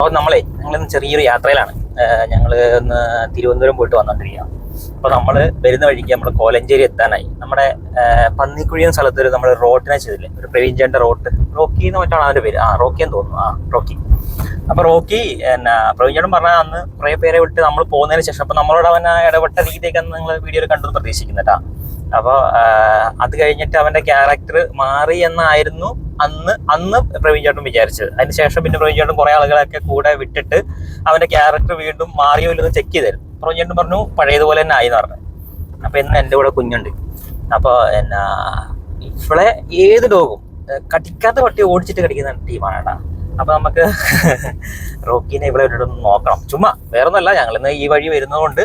അപ്പോൾ നമ്മളെ ഞങ്ങളിന്ന് ചെറിയൊരു യാത്രയിലാണ്. ഞങ്ങൾ ഇന്ന് തിരുവനന്തപുരം പോയിട്ട് വന്നോണ്ടിരിക്കുക അപ്പോൾ നമ്മൾ വരുന്ന വഴിക്ക് നമ്മൾ കോലഞ്ചേരി എത്താനായി. നമ്മുടെ പന്നിക്കുഴി എന്ന സ്ഥലത്ത് ഒരു നമ്മൾ റോട്ടിനെ ചെയ്തില്ലേ? ഒരു പ്രവീൺ ചേട്ടന്റെ റോട്ട്. റോക്കി എന്ന് മറ്റാണ് അവന്റെ പേര്? ആ റോക്കി എന്ന് തോന്നുന്നു. ആ റോക്കി. അപ്പോൾ റോക്കി എന്നാ പ്രവീൺ പറഞ്ഞാൽ പറഞ്ഞ അന്ന് കുറേ പേരെ വിട്ട് നമ്മൾ പോകുന്നതിന് ശേഷം അപ്പോൾ നമ്മളോട് അവൻ ഇടപെട്ട രീതിയൊക്കെ നിങ്ങൾ വീഡിയോയിൽ കണ്ടു പ്രതീക്ഷിക്കുന്നുട്ടാ. അപ്പോൾ അത് കഴിഞ്ഞിട്ട് അവന്റെ ക്യാരക്ടർ മാറി എന്നായിരുന്നു അന്ന് അന്ന് പ്രവീൺ ചേട്ടൻ വിചാരിച്ചത്. അതിനുശേഷം പിന്നെ പ്രവീൺ ചേട്ടൻ കുറെ ആളുകളൊക്കെ കൂടെ വിട്ടിട്ട് അവന്റെ ക്യാരക്ടർ വീണ്ടും മാറിയോ ഇല്ലെന്ന് ചെക്ക് ചെയ്തായിരുന്നു. പ്രവീൺ ചേട്ടൻ പറഞ്ഞു പഴയതുപോലെ തന്നെ ആയി എന്ന് പറഞ്ഞു. അപ്പൊ ഇന്ന് എന്റെ കൂടെ കുഞ്ഞുണ്ട്. അപ്പോൾ എന്നാ ഇവളെ ഏത് ഡോഗും കടിക്കാത്ത പട്ടി ഓടിച്ചിട്ട് കടിക്കുന്ന ടീമാണ് കേട്ടാ. അപ്പൊ നമുക്ക് റോക്കിനെ ഇവിടെ ഒന്ന് നോക്കണം. ചുമ്മാ വേറൊന്നുമല്ല ഞങ്ങൾ ഇന്ന് ഈ വഴി വരുന്നതുകൊണ്ട്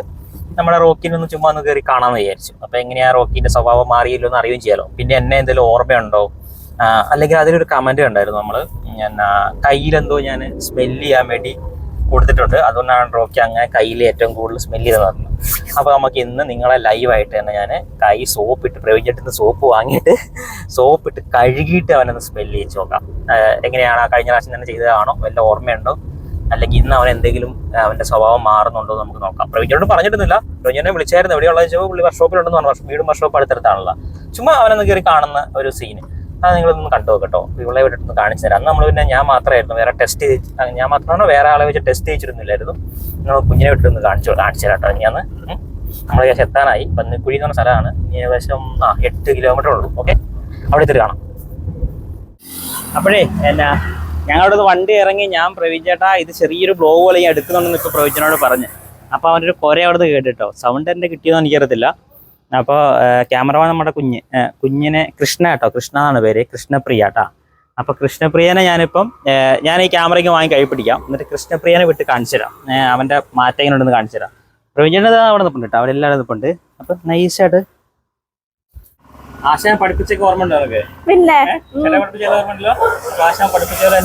നമ്മുടെ റോക്കിനെ ഒന്ന് ചുമ്മാ ഒന്ന് കയറി കാണാമെന്ന് വിചാരിച്ചു. അപ്പൊ എങ്ങനെയാ റോക്കിന്റെ സ്വഭാവം മാറിയില്ലോ എന്ന് അറിയുകയും ചെയ്യാലോ. പിന്നെ എന്നെ എന്തെങ്കിലും ഓർമ്മയുണ്ടോ? അല്ലെങ്കിൽ അതിലൊരു കമന്റ് കണ്ടായിരുന്നു നമ്മൾ എന്നാ കയ്യിലെന്തോ ഞാൻ സ്മെല്ല് ചെയ്യാൻ വേണ്ടി കൊടുത്തിട്ടുണ്ട്. അതുകൊണ്ടാണ് റോക്കി അങ്ങനെ കയ്യിൽ ഏറ്റവും കൂടുതൽ സ്മെല്ല് ചെയ്ത് പറഞ്ഞു അപ്പൊ നമുക്ക് ഇന്ന് നിങ്ങളെ ലൈവായിട്ട് തന്നെ ഞാൻ കൈ സോപ്പ് ഇട്ട് പ്രവചിച്ചിട്ട് സോപ്പ് വാങ്ങിയിട്ട് സോപ്പ് ഇട്ട് കഴുകിയിട്ട് അവനൊന്ന് സ്മെല്ല് ചെയ്ത് നോക്കാം. എങ്ങനെയാണ്? ആ കഴിഞ്ഞ പ്രാവശ്യം തന്നെ ചെയ്തതാണോ? വല്ല ഓർമ്മയുണ്ടോ? അല്ലെങ്കിൽ ഇന്ന് അവൻ എന്തെങ്കിലും അവന്റെ സ്വഭാവം മാറുന്നുണ്ടോ നമുക്ക് നോക്കാം. പ്രവീണോട് പറഞ്ഞിട്ടൊന്നുമില്ല പ്രവീണനെ വിളിച്ചായിരുന്നു. എവിടെയുള്ള ചോദിച്ചപ്പോൾ പുള്ളി വർക്ക്ഷോപ്പിലുണ്ടെന്ന് പറഞ്ഞു. വീടും വർക്ക്ഷോപ്പ് അടുത്തടുത്താണല്ലോ. ചുമ്മാ അവനൊന്ന് കയറി കാണുന്ന ഒരു സീന് അത് നിങ്ങളൊന്ന് കണ്ടു നോക്കട്ടോ ഇവിടെ ഒന്ന് കാണിച്ചു തരാം. അന്ന് നമ്മൾ പിന്നെ ഞാൻ മാത്രമായിരുന്നു വേറെ ടെസ്റ്റ് ഞാൻ മാത്രമാണ് വേറെ ആളെ വെച്ച് ടെസ്റ്റ് ചെയ്തിരുന്നില്ലായിരുന്നു നമ്മൾ കുഞ്ഞിനെ വിട്ടൊന്ന് കാണിച്ചു കാണിച്ചു തരാം കേട്ടോ. ഞാൻ നമ്മൾ ഏകദേശം എത്താനായി. പന്നിക്കുഴി എന്ന് പറഞ്ഞ സ്ഥലമാണ്. ഏകദേശം ആ എട്ട് കിലോമീറ്റർ ഉള്ളൂ. ഓക്കെ അവിടെ എത്തിയിട്ട് കാണാം. അപ്പോഴേ എന്നാ ഞങ്ങളുടെ വണ്ടി ഇറങ്ങി ഞാൻ പ്രവീൺ ചേട്ടാ ഇത് ചെറിയൊരു ബ്ലോഗ് പോലെ ഞാൻ എടുക്കുന്നുണ്ടെന്ന് ഇപ്പോൾ പ്രവീച്ചനോട് പറഞ്ഞു. അപ്പോൾ അവന്റെ ഒരു കുറെ നിന്ന് കേട്ടിട്ടോ. സൗണ്ട് എന്റെ കിട്ടിയതെന്ന് എനിക്കറിയത്തില്ല. അപ്പോൾ ക്യാമറമാൻ നമ്മുടെ കുഞ്ഞ് കുഞ്ഞിനെ കൃഷ്ണ കേട്ടോ കൃഷ്ണ എന്നാണ് പേര് കൃഷ്ണപ്രിയ കേട്ടോ അപ്പോൾ കൃഷ്ണപ്രിയനെ ഞാനിപ്പം ഞാൻ ഈ ക്യാമറയ്ക്ക് വാങ്ങി കൈ പിടിക്കാം. എന്നിട്ട് കൃഷ്ണപ്രിയനെ വിട്ട് കാണിച്ചു തരാം. അവന്റെ മാറ്റം കാണിച്ചു തരാം. പ്രവീണത് അവിടെ നിൽപ്പുണ്ട് കേട്ടോ അവരെല്ലാം നിൽപ്പുണ്ട് അപ്പം നൈസായിട്ട് ആശാൻ പഠിപ്പിച്ചൊക്കെ ഓർമ്മ ഉണ്ടോ പിന്നെ. ചില പഠിപ്പിച്ച ഓർമ്മയില്ല ഭാഷ പഠിപ്പിച്ചവരെ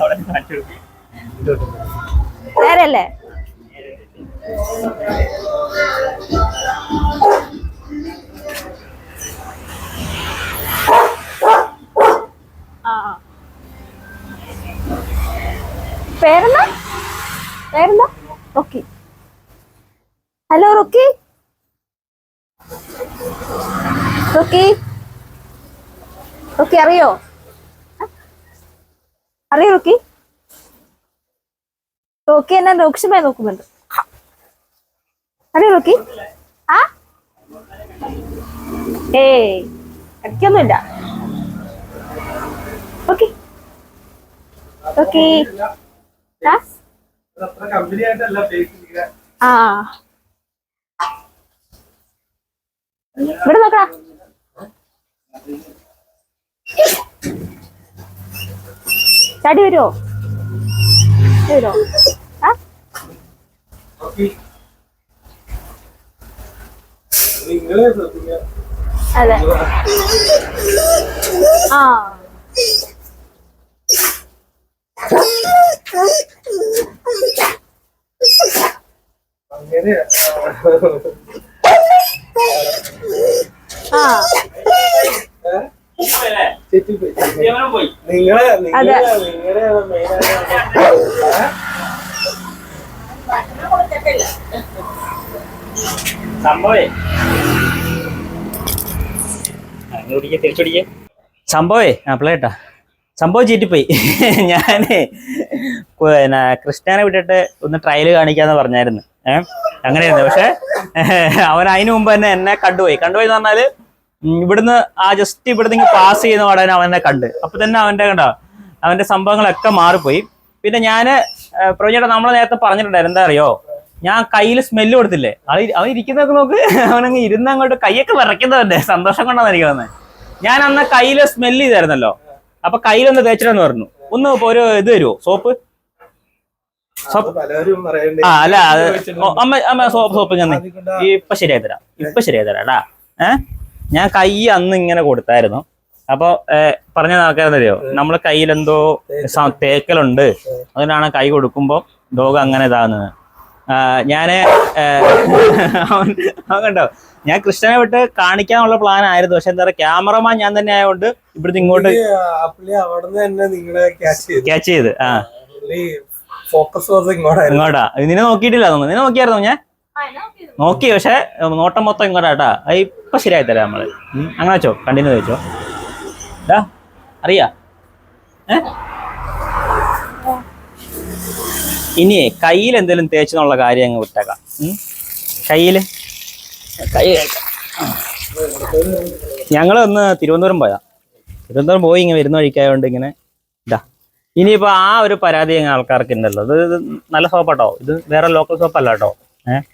അവിടെ കാണിച്ചു കൊടുക്കും നേരല്ലേ ആ ആ. പേരെന്താ? പേരെന്താ? Rocky. Hello Rocky. Rocky. Rocky അറിയോ? അറിയോ റോക്കി? റോക്കി എന്നെ രൂക്ഷമായി നോക്കുന്നുണ്ട്. അറിയോ റോക്കി? ആ? ഏയ് അടിക്കൊന്നുമില്ല ഓക്കെ ഓക്കെ ആ? ആ. ഇവിടെ നോക്കടാ. ചാടി വരുമോ വരുമോ ആ? അതെ. ആ. ആ. പോയി നിങ്ങളെ അതെ. നിങ്ങളെ നിങ്ങളെ സംഭവേ. തിരിച്ചുപിടിക്കേ സംഭവേ ആ പിള്ളേട്ടാ. സംഭവം ചീറ്റിപ്പോയി. ഞാനേ പിന്നെ കൃഷ്ണനെ വിട്ടിട്ട് ഒന്ന് ട്രയൽ കാണിക്കാന്ന് പറഞ്ഞായിരുന്നു. ഏഹ് അങ്ങനെയായിരുന്നു. പക്ഷെ അവൻ അതിനു മുമ്പ് തന്നെ എന്നെ കണ്ടുപോയി. കണ്ടുപോയി എന്ന് പറഞ്ഞാൽ ഇവിടുന്ന് ആ ജസ്റ്റ് ഇവിടുന്ന് പാസ് ചെയ്യുന്ന പാടാൻ അവൻ എന്നെ കണ്ട്. അപ്പൊ തന്നെ അവന്റെ കണ്ടോ അവന്റെ സംഭവങ്ങളൊക്കെ മാറിപ്പോയി. പിന്നെ ഞാൻ പ്രവചേട്ടാ നമ്മളെ നേരത്തെ പറഞ്ഞിട്ടുണ്ടായിരുന്നു. എന്താ അറിയോ? ഞാൻ കയ്യിൽ സ്മെല്ല് കൊടുത്തില്ലേ? അത് അവൻ ഇരിക്കുന്നതൊക്കെ നോക്ക്. അവനങ്ങ് ഇരുന്ന് അങ്ങോട്ട് കൈയൊക്കെ വിറയ്ക്കുന്നതല്ലേ? സന്തോഷം കൊണ്ടാണ് എനിക്ക് വന്നത് ഞാൻ അന്ന് കയ്യിൽ സ്മെല്ല് ചെയ്തായിരുന്നല്ലോ. അപ്പൊ കയ്യിലൊന്ന് തേച്ചിട്ടെന്ന് പറഞ്ഞു. ഒന്ന് ഒരു ഇത് തരുമോ സോപ്പ് ആ അല്ല അത് ഓ, അമ്മ അമ്മ സോപ്പ് സോപ്പ് ഞാൻ ഇപ്പൊ ശരിയായി തരാം ഇപ്പൊ ശരിയായി തരാം ടാ. ഏ? ഞാൻ കൈ അന്ന് ഇങ്ങനെ കൊടുത്തായിരുന്നു. അപ്പൊ പറഞ്ഞ ആൾക്കാരെന്നറിയോ നമ്മളെ കയ്യിൽ എന്തോ തേക്കലുണ്ട്. അതിനാണ് കൈ കൊടുക്കുമ്പോ ഡോഗ് അങ്ങനെ ഇതാകുന്നത്. ഞാൻ അവൻ അവൻ കണ്ടോ? ഞാൻ കൃഷ്ണനെ വിട്ട് കാണിക്കാനുള്ള പ്ലാൻ ആയിരുന്നു. പക്ഷെ എന്താ പറയാ ക്യാമറമാൻ ഞാൻ തന്നെ ആയതുകൊണ്ട് ഇവിടുന്ന് ഇങ്ങോട്ട് ക്യാച്ച് ചെയ്ത്. ആ. ഫോക്കസ് ഇങ്ങോട്ടാ. നിന്നെ നോക്കിയിട്ടില്ല നിന്നെ നോക്കിയായിരുന്നു ഞാൻ? നോക്കി പക്ഷെ നോട്ടം മൊത്തം ഇങ്ങോട്ടാട്ടാ. അത് ഇപ്പൊ ശരിയായി തരാം നമ്മൾ. അങ്ങനെ വെച്ചോ. കണ്ടിന്യൂ വെച്ചോ അറിയാ? ഏ? ഇനിയേ കയ്യിൽ എന്തെങ്കിലും തേച്ചെന്നുള്ള കാര്യം അങ്ങ് വിട്ടേക്കാം. ഉം. കയ്യിൽ? കൈ ഞങ്ങൾ ഒന്ന് തിരുവനന്തപുരം പോയാ തിരുവനന്തപുരം പോയി ഇങ്ങനെ വരുന്ന വഴിക്കായോണ്ട് ഇങ്ങനെ ഇനിയിപ്പോ ആ ഒരു പരാതി ഞങ്ങൾ ആൾക്കാർക്ക് ഉണ്ടല്ലോ ഇത് നല്ല സോപ്പാട്ടോ? ഇത് വേറെ ലോക്കൽ സോപ്പല്ല കേട്ടോ ഏഹ്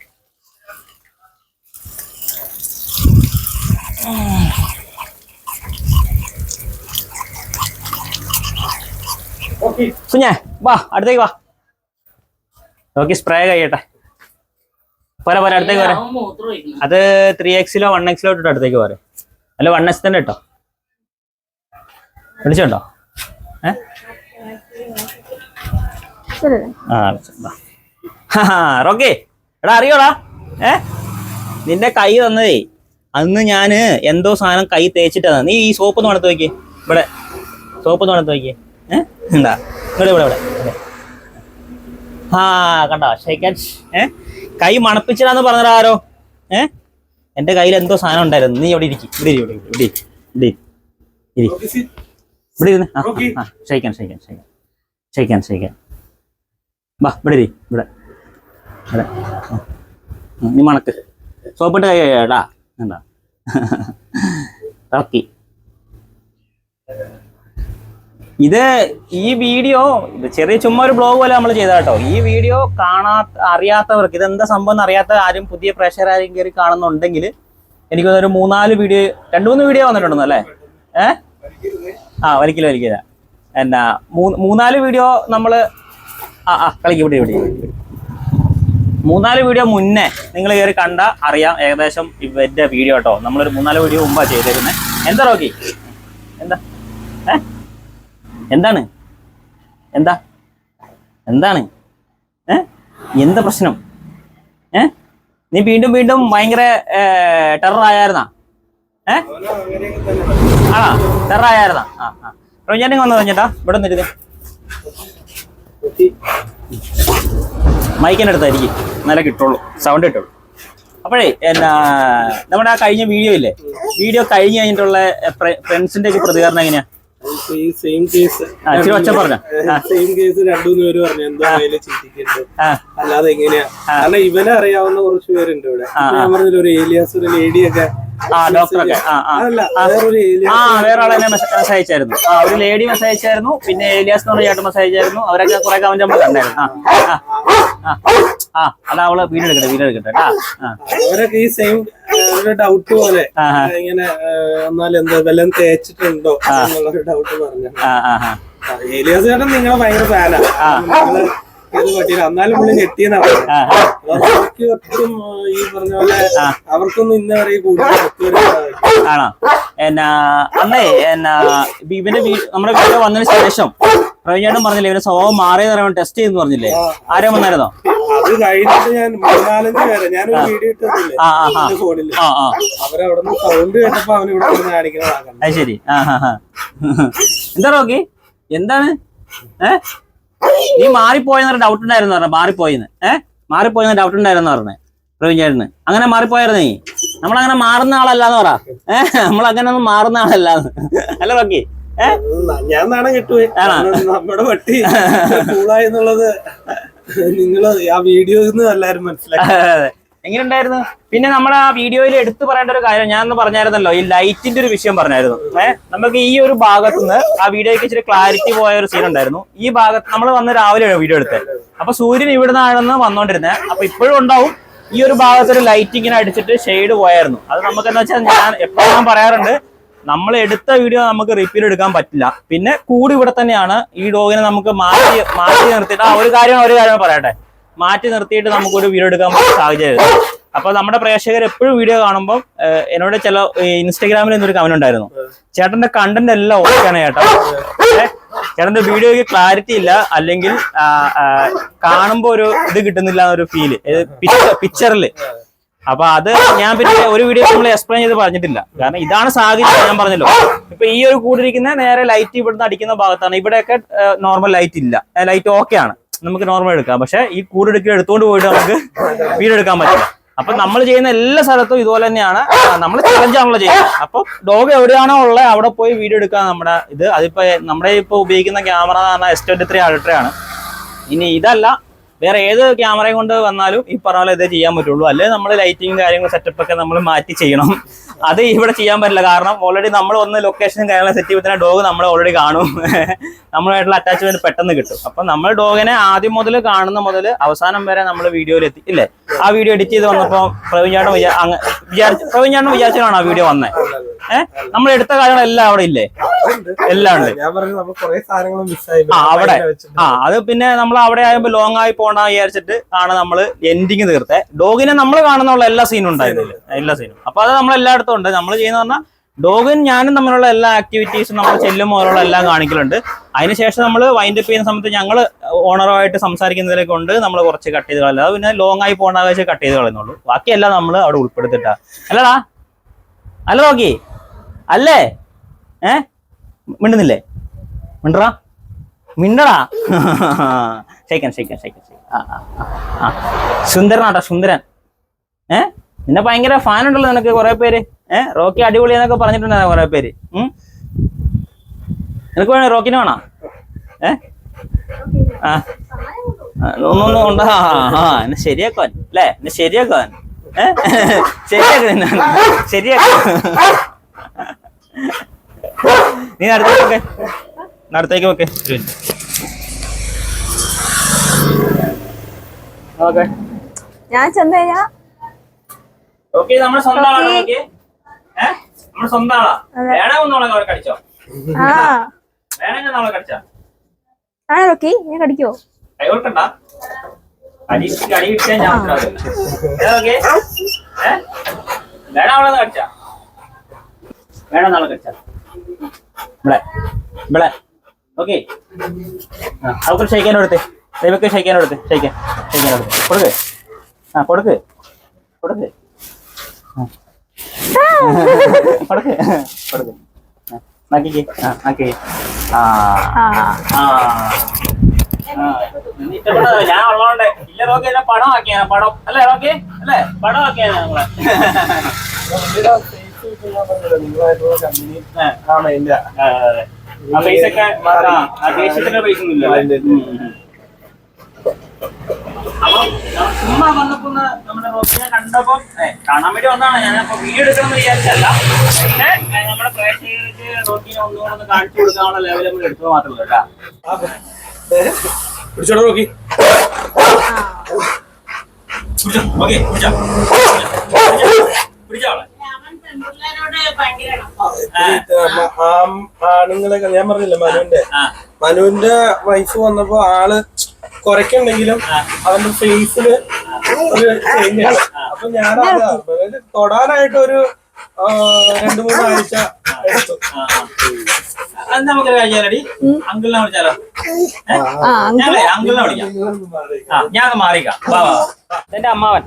കുഞ്ഞേ വാ അടുത്തേക്ക് വാ. നോക്കി സ്പ്രേ കഴിയട്ടെ. പോരാ പോരാ അടുത്തേക്ക് പോരാ. അത് ത്രീ എക്സിലോ വൺ എക്സിലോ ഇട്ടിട്ട് അടുത്തേക്ക് പോരെ. അല്ല വൺ എക്സ് തന്നെ ഇട്ടോ? വിളിച്ചോണ്ടോ ഏ ശരി ആ റോക്കി. എടാ അറിയോടാ. ഏ? നിന്റെ കൈ തന്നതേ. അന്ന് ഞാൻ എന്തോ സാധനം കൈ തേച്ചിട്ടാ നീ ഈ സോപ്പ് ഒന്ന് മണത്ത് നോക്കിയേ. ഇവിടെ. സോപ്പ് ഒന്ന് മണത്ത് നോക്കിയേ. ഏ? എന്താ ഇവിടെ ഇവിടെ. ഇവിടെ. ആ കണ്ടോ? ഷേക്കാൻ ഏ? കൈ മണപ്പിച്ചിടാന്ന് പറഞ്ഞത് ആരോ. ഏ? എന്റെ കയ്യിൽ എന്തോ സാധനം ഉണ്ടായിരുന്നു. നീ ഇവിടെ ഇരിക്കും. ഇവിടെ ഇവിടെ ഇവിടെ ഇവിടെ ഇരി. ഇവിടെ ഇരുന്ന്. ആ. ആ ഷേക്കാൻ ഷേക്കാൻ ഷേക്കാൻ ഷേക്കാൻ ഷേക്കാൻ വാ ഇവിടെ ഇരി ഇവിടെ. ഇവിടെ നീ മണക്ക്. സോപ്പിട്ട് കൈ കഴിയാടാ എന്താ ഓക്കെ ഇത് ഈ വീഡിയോ ഇത് ചെറിയ ചുമ്മാ ഒരു ബ്ലോഗ് പോലെ നമ്മൾ ചെയ്ത കേട്ടോ. ഈ വീഡിയോ കാണാത്ത അറിയാത്തവർക്ക് ഇതെന്താ സംഭവം എന്ന് അറിയാത്ത ആരും പുതിയ പ്രേക്ഷകരാരും കയറി കാണുന്നുണ്ടെങ്കിൽ എനിക്ക് ഒരു മൂന്നാൽ വീഡിയോ രണ്ട് മൂന്ന് വീഡിയോ വന്നിട്ടുണ്ടെന്ന് അല്ലേ? ഏഹ് ആ വലിക്കില്ല വലിക്കില്ല. എന്നാ മൂന്നാൽ വീഡിയോ നമ്മൾ കളിക്ക് ഇവിടെ ഇവിടെ. മൂന്നാൽ വീഡിയോ മുന്നേ നിങ്ങൾ കയറി കണ്ട അറിയാം ഏകദേശം ഇവരുടെ വീഡിയോ കേട്ടോ. നമ്മളൊരു മൂന്നാൽ വീഡിയോ മുമ്പാ ചെയ്തിരുന്നത് എന്താ റോക്കി? എന്താ? എന്താണ്? എന്താ? എന്താണ്? എന്താ പ്രശ്നം? ഏ? നീ വീണ്ടും വീണ്ടും ഭയങ്കര ടെറർ ഏ? ആ ടെറർ ആയായിരുന്നാ? ആ ആ. റോജാനിങ് വന്നു കഴിഞ്ഞിട്ടാ ഇവിടെ നിന്നിരുന്നേ. മൈക്കിന്റെ അടുത്തായിരിക്കും. നല്ല കിട്ടുള്ളൂ. സൗണ്ട് കിട്ടുള്ളൂ. അപ്പോഴേ എന്നാ നമ്മുടെ ആ കഴിഞ്ഞ വീഡിയോ ഇല്ലേ? വീഡിയോ കഴിഞ്ഞ് കഴിഞ്ഞിട്ടുള്ള ഫ്രണ്ട്സിന്റെ ഒക്കെ പ്രതികരണം എങ്ങനെയാ? സെയിം കേസ് സെയിം കേസ് പേര് പറഞ്ഞു എന്തോ ചിന്തിക്കുന്നുണ്ട്. അല്ലാതെ എങ്ങനെയാ? കാരണം ഇവനെ അറിയാവുന്ന കുറച്ച് പേരുണ്ട് ഇവിടെ. ആ, ഞാൻ പറഞ്ഞില്ല ഒരു ഏലിയാസ് ഒരു ലേഡിയൊക്കെ ആ ഡോക്ടറൊക്കെ ആ വേറെ ആളെന്നെ മെസ്സേജ് അയച്ചായിരുന്നു ആ ഒരു ലേഡി മെസ്സേജ് അയച്ചായിരുന്നു പിന്നെ ഏലിയാസ് എന്ന് പറഞ്ഞ ചേട്ടൻ മെസ്സേജ് അയച്ചായിരുന്നു അവരൊക്കെ കുറെ കമന്റ് നമ്മൾ കണ്ടായിരുന്നു ആ ആ അതാ അവൾ വീടെടുക്കട്ടെ വീഡിയോ എടുക്കട്ടെ. കേട്ടാ അവരൊക്കെ ഈ സെയിം ഡൗട്ട് പോലെ. ഇങ്ങനെ എന്നാൽ എന്താ വല്ലതും തേച്ചിട്ടുണ്ടോ എന്നുള്ളൊരു ഡൗട്ട് പറഞ്ഞു ഏലിയാസ് ചേട്ടൻ നിങ്ങളെ ഭയങ്കര ഫാനാ എന്നാലും പുള്ളി ഞെട്ടിയെന്നാ ഒട്ടും ഈ പറഞ്ഞ പോലെ അവർക്കൊന്നും ഇന്ന വരെ കൂടുതൽ ആണോ? എന്നാ അന്നേ എന്നാ ഇവന്റെ നമ്മുടെ വീട്ടിൽ വന്നതിന് ശേഷം പ്രവീണേട്ടൻ പറഞ്ഞില്ലേ ഇവന്റെ സ്വഭാവം മാറിയെന്ന് പറയുമ്പോൾ ടെസ്റ്റ് ചെയ്തെന്ന് പറഞ്ഞില്ലേ? ആരും വന്നായിരുന്നോ? അത് കഴിഞ്ഞിട്ട് ഞാൻ മൂന്നാലഞ്ച് പേരെ ഞാൻ വീഡിയോ. എന്റെ ഫോണിൽ. അവരവിടെ നിന്ന് സൗണ്ട് കേട്ടപ്പോ അവൻ ഇവിടെ കാണിക്കണം അത് ശരി. എന്താ നോക്കി എന്താണ്? ഏ? നീ മാറിപ്പോയെന്നൊരു ഡൗട്ട് ഉണ്ടായിരുന്നു പറഞ്ഞ മാറിപ്പോയിന്ന്. ഏ? മാറിപ്പോയെന്ന് ഡൗട്ട് ഉണ്ടായിരുന്നു പറഞ്ഞേ? പ്രവീൺ ചേട്ടന്. അങ്ങനെ മാറിപ്പോയായിരുന്നു? നീ നമ്മളങ്ങനെ മാറുന്ന ആളല്ലാന്ന് പറ. ഏഹ് നമ്മളങ്ങനെ ഒന്നും മാറുന്ന ആളല്ലാന്ന്. അല്ല ബാക്കി. ഞാൻ നാണം നമ്മുടെ പട്ടി കൂളായി എന്നുള്ളത് നിങ്ങൾ ആ വീഡിയോയിൽ നിന്ന് എല്ലാരും മനസ്സിലാക്കി. അതെ. എങ്ങനെയുണ്ടായിരുന്നു? പിന്നെ നമ്മൾ ആ വീഡിയോയിൽ എടുത്തു പറയേണ്ട ഒരു കാര്യം ഞാൻ പറഞ്ഞായിരുന്നല്ലോ ഈ ലൈറ്റിന്റെ ഒരു വിഷയം പറഞ്ഞായിരുന്നു. ഏഹ് നമുക്ക് ഈ ഒരു ഭാഗത്ത് നിന്ന് ആ വീഡിയോയ്ക്ക് ഇച്ചിരി ക്ലാരിറ്റി പോയ ഒരു സീൻ ഉണ്ടായിരുന്നു. ഈ ഭാഗത്ത് നമ്മൾ വന്ന് രാവിലെ വീഡിയോ എടുത്തത്. അപ്പൊ സൂര്യൻ ഇവിടെ നിന്നാണെന്ന് വന്നോണ്ടിരുന്നത് അപ്പൊ ഇപ്പോഴും ഉണ്ടാവും ഈ ഒരു ഭാഗത്ത് ഒരു ലൈറ്റ് ഇങ്ങനെ അടിച്ചിട്ട് ഷെയ്ഡ് പോയായിരുന്നു. അത് നമുക്ക് എന്താ വെച്ചാൽ ഞാൻ എപ്പോഴും പറയാറുണ്ട് നമ്മൾ എടുത്ത വീഡിയോ നമുക്ക് റിപ്പീറ്റ് എടുക്കാൻ പറ്റില്ല. പിന്നെ കൂടി ഇവിടെ തന്നെയാണ് ഈ ഡോഗിനെ നമുക്ക് മാറ്റി മാറ്റി നിർത്തിയിട്ട് ആ ഒരു കാര്യം ഒരു കാര്യം പറയട്ടെ. മാറ്റി നിർത്തിയിട്ട് നമുക്കൊരു വീഡിയോ എടുക്കാൻ സാഹചര്യം അപ്പൊ നമ്മുടെ പ്രേക്ഷകർ എപ്പോഴും വീഡിയോ കാണുമ്പോൾ എന്നോട് ചില ഇൻസ്റ്റാഗ്രാമിൽ എന്തൊരു കമന്റ് ഉണ്ടായിരുന്നു. ചേട്ടന്റെ കണ്ടന്റ് എല്ലാം ഓക്കെയാണ് ചേട്ടാ. ചേട്ടന്റെ വീഡിയോയ്ക്ക് ക്ലാരിറ്റി ഇല്ല. അല്ലെങ്കിൽ ആ, ആ, കാണുമ്പോ ഒരു ഇത് കിട്ടുന്നില്ല എന്നൊരു ഫീൽ പിക്ചറിൽ അപ്പൊ അത് ഞാൻ പിന്നെ ഒരു വീഡിയോ നമ്മൾ എക്സ്പ്ലെയിൻ ചെയ്ത് പറഞ്ഞിട്ടില്ല. കാരണം ഇതാണ് സാഹചര്യം ഞാൻ പറഞ്ഞല്ലോ. ഇപ്പൊ ഈ ഒരു കൂടിയിരിക്കുന്ന നേരെ ലൈറ്റ് ഇവിടുന്ന് അടിക്കുന്ന ഭാഗത്താണ്. ഇവിടെയൊക്കെ നോർമൽ ലൈറ്റ് ഇല്ല. ലൈറ്റ് ഓക്കെ ആണ്. നമുക്ക് നോർമൽ എടുക്കാം. പക്ഷെ ഈ കൂടെടുക്കുക എടുത്തുകൊണ്ട് പോയിട്ട് നമുക്ക് വീഡിയോ എടുക്കാൻ പറ്റില്ല. അപ്പൊ നമ്മൾ ചെയ്യുന്ന എല്ലാ സ്ഥലത്തും ഇതുപോലെ തന്നെയാണ്. നമ്മൾ ചലഞ്ച് ആണല്ലോ ചെയ്യുന്നത്. അപ്പൊ ഡോഗ് എവിടെയാണോ ഉള്ളത് അവിടെ പോയി വീഡിയോ എടുക്കാൻ നമ്മുടെ ഇത്. അതിപ്പോ നമ്മുടെ ഇപ്പൊ ഉപയോഗിക്കുന്ന ക്യാമറ എന്ന് പറഞ്ഞാൽ എസ് ട്വന്റി ത്രീ അൾട്രയാണ് ഇനി ഇതല്ല വേറെ ഏത് ക്യാമറയും കൊണ്ട് വന്നാലും ഈ പറഞ്ഞ ഇതേ ചെയ്യാൻ പറ്റുള്ളൂ. അല്ലെ? നമ്മൾ ലൈറ്റിങ് കാര്യങ്ങളും സെറ്റപ്പ് ഒക്കെ നമ്മൾ മാറ്റി ചെയ്യണം. അത് ഇവിടെ ചെയ്യാൻ പറ്റില്ല. കാരണം ഓൾറെഡി നമ്മൾ ഒന്ന് ലൊക്കേഷനും കാര്യങ്ങളും സെറ്റ് ചെയ്യുമ്പോൾ ഡോഗ് നമ്മൾ ഓൾറെഡി കാണും. നമ്മളുമായിട്ടുള്ള അറ്റാച്ച്മെന്റ് പെട്ടെന്ന് കിട്ടും. അപ്പൊ നമ്മൾ ഡോഗിനെ ആദ്യം മുതൽ കാണുന്ന മുതൽ അവസാനം വരെ നമ്മൾ വീഡിയോയിൽ എത്തി ഇല്ലേ? ആ വീഡിയോ എഡിറ്റ് ചെയ്ത് വന്നപ്പോൾ പ്രവീൺ ചേട്ടൻ വിചാരിച്ചു പ്രവീൺ ചേട്ടൻ വിചാരിച്ചാണ് ആ വീഡിയോ വന്നത് ഏഹ് നമ്മൾ എടുത്ത കാര്യങ്ങൾ എല്ലാം അവിടെ ഇല്ലേ? എല്ലാം ഉണ്ട്. ആ അവിടെ. ആ അത് പിന്നെ നമ്മൾ അവിടെ ആയപ്പോ ലോങ് ആയി പോണ വിചാരിച്ചിട്ട് ആണ് നമ്മൾ എൻഡിങ് തീർത്തെ. ഡോഗിനെ നമ്മൾ കാണുന്നുള്ള എല്ലാ സീനും ഉണ്ടായിരുന്നില്ല? എല്ലാ സീനും അപ്പൊ അത് നമ്മൾ എല്ലായിടത്തും ഉണ്ട്. നമ്മൾ ചെയ്യുന്ന പറഞ്ഞാൽ ഡോഗും ഞാനും തമ്മിലുള്ള എല്ലാ ആക്ടിവിറ്റീസും നമ്മൾ ചെല്ലും ഓരോളം എല്ലാം കാണിക്കലുണ്ട്. അതിനുശേഷം നമ്മൾ വൈൻഡ് അപ്പ് ചെയ്യുന്ന സമയത്ത് ഞങ്ങൾ ഓണറുമായിട്ട് സംസാരിക്കുന്നതിലെ കൊണ്ട് നമ്മൾ കുറച്ച് കട്ട് ചെയ്ത് കളയുന്നത്. പിന്നെ ലോങ് ആയി പോകേണ്ട ആവശ്യം കട്ട് ചെയ്ത് കളയുന്നുള്ളൂ. ബാക്കിയെല്ലാം നമ്മൾ അവിടെ ഉൾപ്പെടുത്തിട്ടാ. അല്ലടാ. അല്ല നോക്കി. അല്ലേ? ഏ മിണ്ടുന്നില്ലേ? മിണ്ടറാ? മിണ്ടടാ. ഷൈക്കൻ ആ ആ, ആ. ആ. സുന്ദരനാട്ടാ സുന്ദരൻ. ഏ നിന്നെ ഭയങ്കര ഫാൻ ഉണ്ടല്ലോ നിനക്ക് കുറെ പേര്. ഏ റോക്കി അടിപൊളി എന്നൊക്കെ പറഞ്ഞിട്ടുണ്ടായിരുന്നു കുറെ പേര്? ഉം? നിനക്ക് വേണോ റോക്കിനെ വേണോ? ഏ? ആ. ഒന്നൊന്നും ഉണ്ടാ. ആ എന്നെ ശരിയാക്കുവാൻ. അല്ലേ? എന്നെ ശരിയാക്കുവാൻ. ഏഹ് ശരിയാക്ക് ശരിയാക്കാൻ ശരിയാക്ക. നീ അടുത്തേക്ക് വെക്കേ അടുത്തേക്ക് വെക്കേ ഓക്കെ ഞാൻ ചെന്ന് കഴിഞ്ഞാ ഓക്കെ നമ്മുടെ സ്വന്തം ആളാണ് നോക്കിയേ ഏ? നമ്മുടെ സ്വന്തം ആളാ. വേണേ ഒന്നോളെ അവരെ കടിച്ചോ? ആ. വേണമെങ്കിൽ നമ്മളെ കടിച്ചാ? ആണോ ഞാൻ കടിക്കോ കൈ കൊടുക്കണ്ട. അടി അടി കിട്ടിയാൽ ഞാൻ ഓക്കേ? വേണം അവളെ കടിച്ചാ? വേണം നാളെ കടിച്ചാ? ഇവിടെ ഇവിടെ ഓക്കെ അവർക്ക് ഷെയ്ക്കാൻ ദൈവക്ക് കൊടുത്ത്. കൊടുക്ക്. ആ കൊടുക്ക്. കൊടുക്ക്. ആ. ഞാൻ ഉള്ളതുകൊണ്ട് ഇല്ല റോക്കി പടം ആക്കിയാ പടം. അല്ലേ റോക്കി അല്ലേ പടം ആക്കിയാ നമ്മളെ. പൈസ ഒക്കെ ദേഷ്യത്തിന്റെ പൈസ ഒന്നും ചുമ്മാ വന്നപ്പോ നമ്മുടെ റോക്കിനെ കണ്ടപ്പോ കാണാൻ വേണ്ടി വന്നാണ് ഞാൻ അപ്പൊ വീഡിയോ എടുക്കണം എന്ന് വിചാരിച്ചല്ല പിന്നെ നമ്മുടെ പ്രേക്ഷകർക്ക് റോക്കിനെ ഒന്നുകൂടെ ഒന്ന് കാണിച്ചു കൊടുക്കാനുള്ള ലെവൽ നമ്മൾ എടുത്തത് മാത്രമല്ല കേട്ടാ? പിടിച്ചോടാ നോക്കി. പിടിച്ചോ ഓക്കെ പിടിച്ചോ. പിടിച്ചോ അവളെ ആണുങ്ങളൊക്കെ ഞാൻ പറഞ്ഞില്ല മനുവിന്റെ? മനുവിന്റെ വൈഫ് വന്നപ്പോ ആൾ കുറയ്ക്കുണ്ടെങ്കിലും അവന്റെ ഫേസിൽ ഒരു ചേഞ്ച് അപ്പൊ ഞാൻ തൊടാനായിട്ട് ഒരു രണ്ടു മൂന്ന് ആഴ്ച എടുത്തു. ആ, ആ. അത് നമുക്കൊരു കാര്യം റെഡി അങ്കിളിനെ വിളിച്ചാലോ? ഏ? അങ്കിളിനെ വിളിക്കാം. ഞാൻ മാറിക്കാം വാ വാ എന്റെ അമ്മാവൻ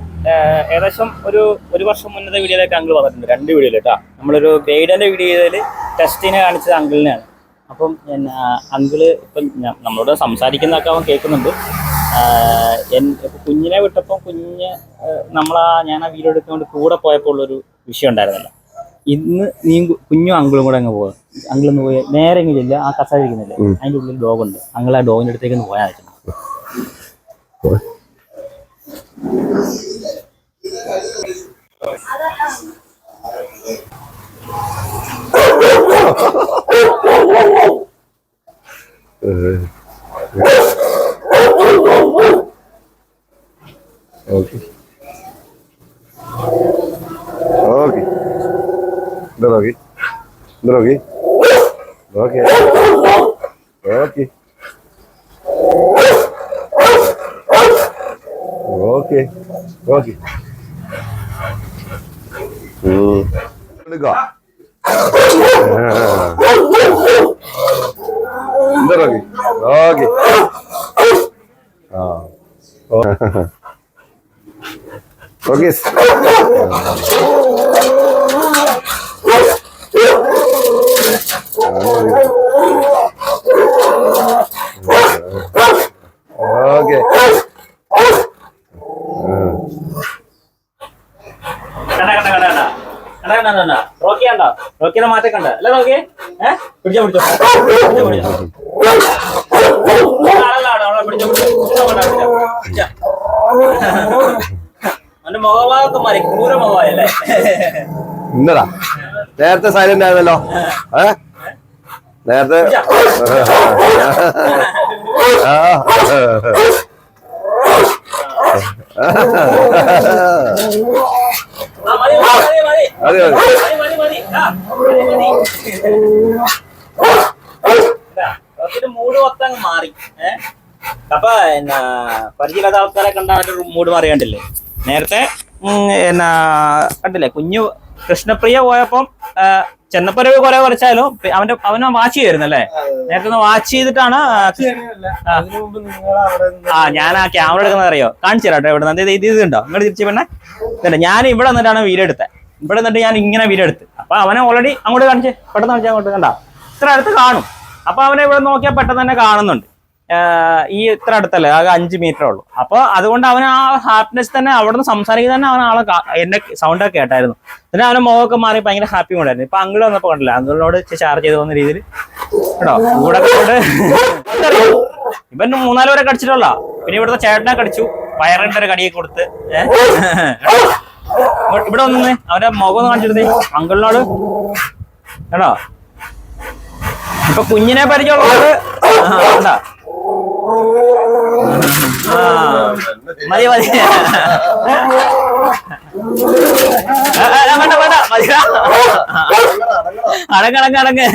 ഏകദേശം ഒരു ഒരു വർഷം മുന്നത്തെ വീഡിയോയിലേക്ക് അങ്കിൾ വന്നിട്ടുണ്ട്. രണ്ട് വീഡിയോയിൽ കേട്ടോ. നമ്മളൊരു ഗൈഡന്റെ വീഡിയോയിൽ ടെസ്റ്റിനെ കാണിച്ചത് അങ്കിളിനെയാണ്. അപ്പം ഞാൻ അങ്കിൾ ഇപ്പം നമ്മളോട് സംസാരിക്കുന്നതൊക്കെ അവൻ കേൾക്കുന്നുണ്ട്. കുഞ്ഞിനെ വിട്ടപ്പോൾ കുഞ്ഞ് നമ്മളാ ഞാൻ ആ വീഡിയോ എടുത്തുകൊണ്ട് കൂടെ പോയപ്പോൾ ഉള്ളൊരു വിഷയം ഉണ്ടായിരുന്നില്ല. ഇന്ന് നീ കുഞ്ഞും അങ്കിളും കൂടെ അങ്ങ് പോവുക അങ്കിൾ ഒന്ന് പോയി നേരെ ഇല്ല ആ കസ അതിന്റെ ഉള്ളിൽ ഡോഗുണ്ട് അങ്കിൾ ആ ഡോഗിന്റെ അടുത്തേക്ക് ഒന്ന് പോയാൽ മതി. ഓക്കെ ഓക്കെ എന്താ നോക്കി എന്താ നോക്കി ഓക്കെ ഓക്കെ ഓക്കെ ഓക്കെ എടുക്കാം ഓക്കെ. ആ. ഓക്കെ. ഓക്കെ. റോക്കിയാണ്ടോ റോക്കിയുടെ മാറ്റക്കണ്ട അല്ല റോക്കി? ഏഹ് പിടിച്ചോ പിടിച്ചോ. പിടിച്ചോ പിടിച്ചോ. ഇന്നടാ നേരത്തെ സൈലന്റ് ആയിരുന്നല്ലോ. ഏ? നേരത്തെ മൊത്തം അങ്ങ് മാറി. അപ്പൊ എന്നാ പരിചയമില്ലാത്ത ആൾക്കാരെ കണ്ടാൽ മൂഡ് മാറിയാണ്ടില്ലേ? നേരത്തെ എന്നാ കണ്ടില്ലേ? കുഞ്ഞു കൃഷ്ണപ്രിയ പോയപ്പം ആ, ചെന്നപ്പരവ് കുറെ കുറച്ചാലും അവന്റെ അവനെ വാച്ച് ചെയ്യുമായിരുന്നു അല്ലേ? നേരത്തെ വാച്ച് ചെയ്തിട്ടാണ് ആ, ഞാൻ ആ ക്യാമറ എടുക്കുന്നത് അറിയോ? കാണിച്ചു തരാം കേട്ടോ ഇവിടെ നിന്ന് ഇത് ഇതുണ്ടോ? നിങ്ങൾ തിരിച്ചു പിന്നെ ഞാൻ ഇവിടെ നിന്നിട്ടാണ് വീഡിയോ എടുത്തത് ഇവിടെ നിന്നിട്ട് ഞാൻ ഇങ്ങനെ വീഡിയോ എടുത്ത്. അപ്പൊ അവനെ ഓൾറെഡി അങ്ങോട്ട് കാണിച്ച്. പെട്ടെന്ന് കാണിച്ചാൽ അങ്ങോട്ട് കണ്ട. ഇത്ര അടുത്ത് കാണും. അപ്പൊ അവനെ ഇവിടെ നോക്കിയാൽ പെട്ടെന്ന് തന്നെ കാണുന്നുണ്ട്. ഈ ഇത്ര അടുത്തല്ലേ? ആകെ അഞ്ച് മീറ്റർ ഉള്ളൂ. അപ്പൊ അതുകൊണ്ട് അവൻ ആ ഹാപ്പിനെസ് തന്നെ അവിടെ നിന്ന് സംസാരിക്കുന്ന തന്നെ അവൻ ആളെ എന്നെ സൗണ്ട് ഒക്കെ കേട്ടായിരുന്നു. പിന്നെ അവന്റെ മുഖമൊക്കെ മാറി ഭയങ്കര ഹാപ്പി ഉണ്ടായിരുന്നു ഇപ്പൊ അങ്കിൾ വന്നപ്പോ കണ്ടില്ല? അങ്കിളിനോട് ചാർജ് ചെയ്ത് പോകുന്ന രീതിയിൽ കേട്ടോ കൂടെ കൊണ്ട് ഇവൻ മൂന്നാൽ വരെ കടിച്ചിട്ടുള്ള പിന്നെ ഇവിടുത്തെ ചേട്ടനെ കടിച്ചു വയറിന്റെ ഒരു കടിയൊക്കെ കൊടുത്ത്. ഇവിടെ വന്നേ. അവന്റെ മുഖം ഒന്ന് കാണിച്ചിരുന്നേ. അങ്കിളിനോട് കേട്ടോ ഇപ്പൊ കുഞ്ഞിനെ പരിചയമുള്ളത് ആ, മതി. മതി വേണ്ട വേണ്ട മതി. അടങ്ങ അടങ്ങ അടങ്ങ്.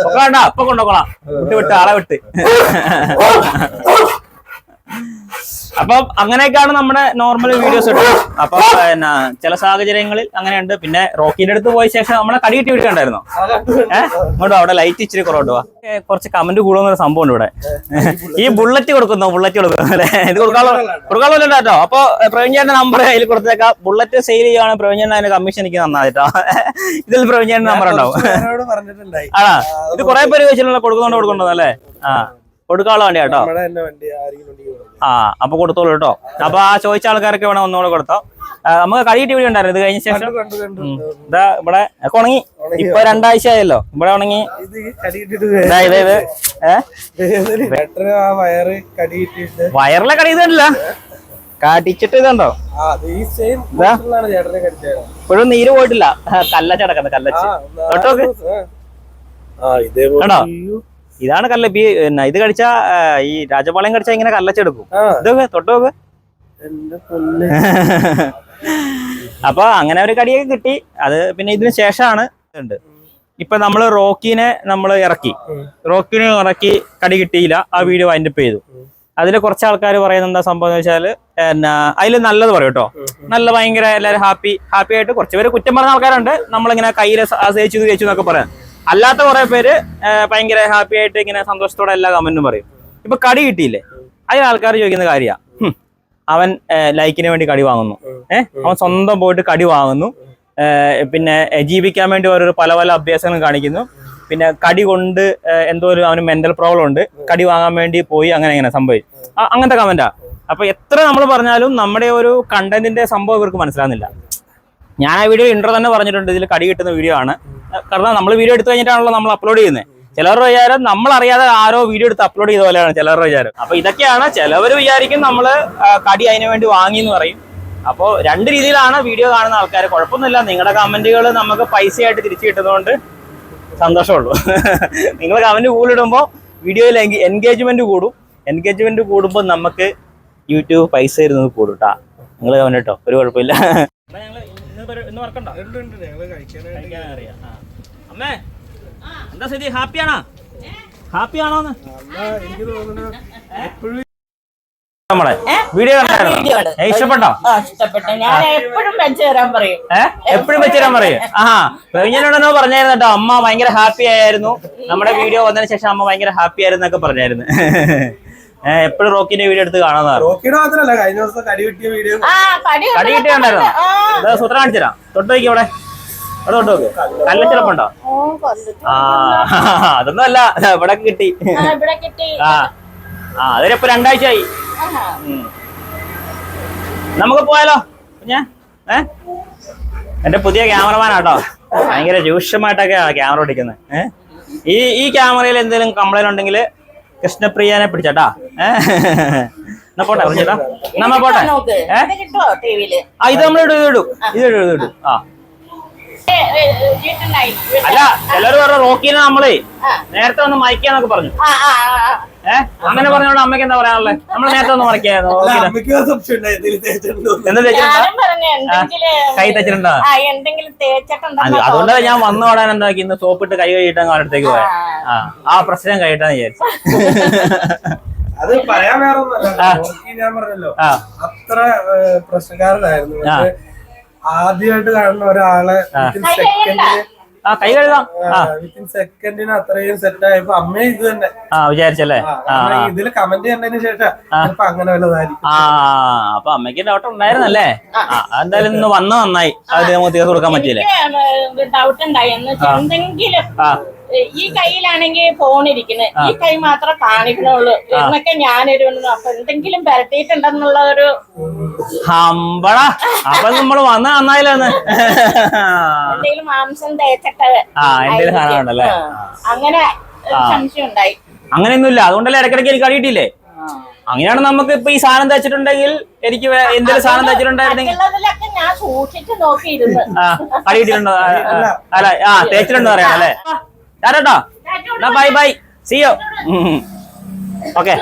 ഒക്കെ വേണ്ട അപ്പൊ കൊണ്ടുപോകണം വിട്ട് വിട്ട് ആളെ വിട്ട്. അപ്പൊ അങ്ങനെയൊക്കെയാണ് നമ്മുടെ നോർമൽ വീഡിയോസ് ഇട്ടത്. അപ്പൊ എന്നാ ചില സാഹചര്യങ്ങളിൽ അങ്ങനെയുണ്ട്. പിന്നെ റോക്കിന്റെ അടുത്ത് പോയ ശേഷം നമ്മളെ കടി കിട്ടി ഏഹ് ഇങ്ങോട്ടോ അവിടെ ലൈറ്റ് ഇച്ചിരി കുറവുണ്ട് കുറച്ച് കമന്റ് കൂടുന്ന ഒരു സംഭവം ഉണ്ട് ഇവിടെ. ഈ ബുള്ളറ്റ് കൊടുക്കുന്നോ ബുള്ളറ്റ് കൊടുക്കുന്നു അല്ലെ? ഇത് കൊടുക്കാനുള്ള കൊടുക്കാനുള്ള കേട്ടോ അപ്പൊ പ്രവീൺചേട്ടന്റെ നമ്പർ അതിൽ കൊടുത്തേക്കാം. ബുള്ളറ്റ് സെയിൽ ചെയ്യുകയാണ് പ്രവീൺചേട്ടൻ അതിന്റെ അതിന് കമ്മീഷൻ എനിക്ക് നന്നായിട്ടോ ഇതിൽ പ്രവീൺചേട്ടന്റെ നമ്പർ ഉണ്ടാവും. ആ ആണോ? ഇത് കുറെ പേര് ചോദിച്ചിട്ടുള്ള കൊടുക്കുന്നുണ്ടോ കൊടുക്കണ്ടോ അല്ലേ ആ. കൊടുക്കാനുള്ള വണ്ടി കേട്ടോ ആ അപ്പൊ കൊടുത്തോളൂ കേട്ടോ. അപ്പൊ ആ ചോദിച്ച ആൾക്കാരൊക്കെ വേണം ഒന്നുകൂടെ കൊടുത്തോ. നമുക്ക് കഴിയിട്ട് ഇവിടെ ഉണ്ടായിരുന്നു. ഇത് കഴിഞ്ഞ ശേഷം. ഇതാ ഇവിടെ ഉണങ്ങി. ഇപ്പൊ രണ്ടാഴ്ച ആയല്ലോ. ഇവിടെ ഉണങ്ങി. വയറിലെ കടി ഇതല്ല. കടിച്ചിട്ട് ഇതുണ്ടോ? ഇപ്പോഴും നീര് പോയിട്ടില്ല. കല്ലച്ച. കിടക്കുന്നത് കല്ലച്ച് ആ, ഇതാണ് കല്ല. പിന്നെ ഇത് കഴിച്ച ഈ രാജപാളയം കഴിച്ചാ ഇങ്ങനെ കല്ലച്ചെടുക്കും. ഇതൊക്കെ തൊട്ടോക്ക് അപ്പൊ അങ്ങനെ ഒരു കടിയൊക്കെ കിട്ടി. അത് പിന്നെ ഇതിന് ശേഷമാണ് ഉണ്ട് ഇപ്പൊ നമ്മൾ റോക്കിനെ നമ്മൾ ഇറക്കി. റോക്കിനെ ഇറക്കി കടി കിട്ടിയില്ല. ആ വീഡിയോ വൈൻഡപ്പ് ചെയ്തു. അതിൽ കുറച്ച് ആൾക്കാർ പറയുന്ന എന്താ സംഭവം എന്ന് വെച്ചാൽ എന്നാ അതിൽ നല്ലത് പറയും കേട്ടോ. നല്ല ഭയങ്കര എല്ലാവരും ഹാപ്പി ഹാപ്പി ആയിട്ട് കുറച്ച് പേര് കുറ്റം പറഞ്ഞ ആൾക്കാരുണ്ട്. നമ്മളിങ്ങനെ കയ്യിൽ ആശ്രയിച്ചു തേച്ചു എന്നൊക്കെ പറയാം. അല്ലാത്ത കുറെ പേര് ഭയങ്കര ഹാപ്പി ആയിട്ട് ഇങ്ങനെ സന്തോഷത്തോടെ എല്ലാ കമന്റും പറയും. ഇപ്പൊ കടി കിട്ടിയില്ലേ? അതിന് ആൾക്കാർ ചോദിക്കുന്ന കാര്യമാ അവൻ ലൈക്കിന് വേണ്ടി കടി വാങ്ങുന്നു. അവൻ സ്വന്തം പോയിട്ട് കടി വാങ്ങുന്നു. പിന്നെ ജീവിക്കാൻ വേണ്ടി ഓരോ പല പല അഭ്യാസങ്ങളും കാണിക്കുന്നു. പിന്നെ കടി കൊണ്ട് എന്തോ ഒരു അവന് മെന്റൽ പ്രോബ്ലം ഉണ്ട്. കടി വാങ്ങാൻ വേണ്ടി പോയി അങ്ങനെ ഇങ്ങനെ സംഭവിച്ചു. അങ്ങനത്തെ കമന്റാ അപ്പൊ എത്ര നമ്മൾ പറഞ്ഞാലും നമ്മുടെ ഒരു കണ്ടന്റിന്റെ സംഭവം ഇവർക്ക് മനസ്സിലാകുന്നില്ല ഞാൻ ആ വീഡിയോ ഇൻട്രോ തന്നെ പറഞ്ഞിട്ടുണ്ട്. ഇതിൽ കടി കിട്ടുന്ന വീഡിയോ ആണ്. കാരണം നമ്മൾ വീഡിയോ എടുത്തു കഴിഞ്ഞിട്ടാണല്ലോ നമ്മൾ അപ്ലോഡ് ചെയ്യുന്നത് ചിലവരുടെ വിചാരം നമ്മൾ അറിയാതെ ആരോ വീഡിയോ എടുത്ത് അപ്ലോഡ് ചെയ്ത പോലെയാണ് ചിലവരുടെ വിചാരം. അപ്പൊ ഇതൊക്കെയാണ് ചിലവർ വിചാരിക്കും നമ്മൾ കടി അതിനു വേണ്ടി വാങ്ങി എന്ന് പറയും. അപ്പോൾ രണ്ട് രീതിയിലാണ് വീഡിയോ കാണുന്ന ആൾക്കാർ കുഴപ്പമൊന്നുമില്ല. നിങ്ങളുടെ കമന്റുകൾ നമുക്ക് പൈസയായിട്ട് തിരിച്ചു കിട്ടുന്നതുകൊണ്ട് സന്തോഷമുള്ളൂ. നിങ്ങൾ കമന്റ് കൂടുതലിടുമ്പോൾ വീഡിയോയിൽ എൻഗേജ്മെന്റ് കൂടും. എൻഗേജ്മെന്റ് കൂടുമ്പോൾ നമുക്ക് യൂട്യൂബ് പൈസ തരുന്നത് കൂടും കേട്ടോ നിങ്ങൾ കമന്റ് കേട്ടോ ഒരു കുഴപ്പമില്ല. ഇന്ന് വർക്കുണ്ടോ? അമ്മേ എന്താ സ്ഥിതി? ഹാപ്പിയാണോ ഹാപ്പിയാണോന്ന് ഹാപ്പി എനിക്ക് തോന്നുന്നു എപ്പോഴും നമ്മളെ വീഡിയോ കണ്ടായിരുന്നോ ഇഷ്ടപ്പെട്ടോ? എപ്പോഴും വെച്ച് തരാൻ പറയും. വെച്ചുതരാൻ ആ പറഞ്ഞായിരുന്നു കേട്ടോ. അമ്മ ഭയങ്കര ഹാപ്പി ആയിരുന്നു. നമ്മുടെ വീഡിയോ വന്നതിന് ശേഷം അമ്മ ഭയങ്കര ഹാപ്പി ആയിരുന്നു എന്നൊക്കെ പറഞ്ഞായിരുന്നു. എപ്പോഴും റോക്കിന്റെ വീഡിയോ എടുത്ത് കാണാൻ റോക്കിയുടെ മാത്രല്ല കഴിഞ്ഞ ദിവസം കടി കിട്ടിയ വീഡിയോ ആ കടി കിട്ടിയുണ്ടായിരുന്നോ സൂത്രം കാണിച്ചുതരാം തൊട്ട് നോക്കി ഇവിടെ അവിടെ തൊട്ട് നോക്ക്. കല്ലച്ചിലപ്പുണ്ടോ. ആ അതൊന്നും അല്ല. ഇവിടെ കിട്ടി. ആ, ആ അതിനിപ്പോ രണ്ടാഴ്ചയായി. ആഹാ. നമുക്ക് പോയാലോ? ഞാൻ ഏ? എന്റെ പുതിയ ക്യാമറമാൻ ആട്ടോ ഭയങ്കര രൂക്ഷമായിട്ടൊക്കെയാ ക്യാമറ ഓടിക്കുന്നത് ഏഹ് ഈ ഈ ക്യാമറയിൽ എന്തെങ്കിലും കംപ്ലൈന്റ് ഉണ്ടെങ്കിൽ കൃഷ്ണപ്രിയനെ പിടിച്ചേട്ടാ? എന്നാ പോട്ടെ പറഞ്ഞേട്ടാ നമ്മ പോട്ടെ? ആ ഇത് നമ്മൾ ഇടും ഇടും ഇത് ഇടും ഇടും. ആ. അല്ല ചിലർ പറഞ്ഞു റോക്കിനെ നമ്മൾ. നേരത്തെ ഒന്ന് മയക്കാന്നൊക്കെ പറഞ്ഞു. ഏഹ് അങ്ങനെ പറഞ്ഞോണ്ട് അമ്മയ്ക്ക് എന്താ പറയാനുള്ളത് നമ്മൾ നേരത്തെ ഒന്ന് മറക്കായിരുന്നു. എന്താ കൈ തേച്ചിട്ടുണ്ടോ? അതുകൊണ്ടാണ് ഞാൻ വന്ന ഉടനെ എന്താക്കി ഇന്ന് സോപ്പിട്ട് കൈ കഴിയിട്ട് അടുത്തേക്ക് പോയാ. ആ ആ. പ്രശ്നം കഴിയിട്ടാന്ന് വിചാരിച്ചു. അത് പറയാൻ വേറെ ഒന്നല്ല ആ. ഞാൻ പറഞ്ഞല്ലോ അത്ര പ്രശ്നക്കാരനായിരുന്നു. ആദ്യമായിട്ട് കാണുന്ന ഒരാളെ ആ. കൈ കഴുകാം. വിത്തിൻ സെക്കൻഡിന് അത്രയും സെറ്റ് ആയപ്പോ അമ്മയും ഇത് തന്നെ. ആ വിചാരിച്ചല്ലേ? ഇതിൽ കമന്റ് കണ്ടതിന് ശേഷം അങ്ങനെ വല്ലതായിരിക്കും. ആ അപ്പൊ അമ്മയ്ക്ക് ഡൗട്ട് ഉണ്ടായിരുന്നല്ലേ? എന്തായാലും ഇന്ന് വന്ന നന്നായി. അത് നമുക്ക് തീർത്ത് കൊടുക്കാൻ പറ്റിയില്ലേ? ഡൗട്ട് ഉണ്ടായി. എന്ന് വെച്ചാൽ എന്തെങ്കിലും ഈ കയ്യിലാണെങ്കിൽ ഫോൺ ഇരിക്കുന്നത് ഈ കൈ മാത്രമേ കാണിക്കണുള്ളൂ. എന്നൊക്കെ ഞാനൊരു അപ്പൊ എന്തെങ്കിലും പരട്ടിയിട്ടുണ്ടെന്നുള്ള ഒരു ഹമ്പള. അപ്പൊ നമ്മൾ വന്ന നന്നായില്ലെന്ന്. എന്തെങ്കിലും മാംസം തേച്ചിട്ട് ആ എന്തെങ്കിലും സാധനം ഉണ്ടല്ലേ അങ്ങനെ ഒരു സംശയം ഉണ്ടായി അങ്ങനെയൊന്നുമില്ല. അതുകൊണ്ടല്ലേ ഇടയ്ക്കിടയ്ക്ക് എനിക്ക് അറിയിട്ടില്ലേ അങ്ങനെയാണ് നമുക്ക് ഇപ്പൊ ഈ സാധനം തച്ചിട്ടുണ്ടെങ്കിൽ എനിക്ക് എന്തൊരു എന്തെങ്കിലും സാധനം ആ, അല്ല. ആ തേച്ചിട്ടുണ്ടോ അറിയാം അല്ലേ? ടാറ്റാ ബൈ ബൈ സിയോ ഓക്കെ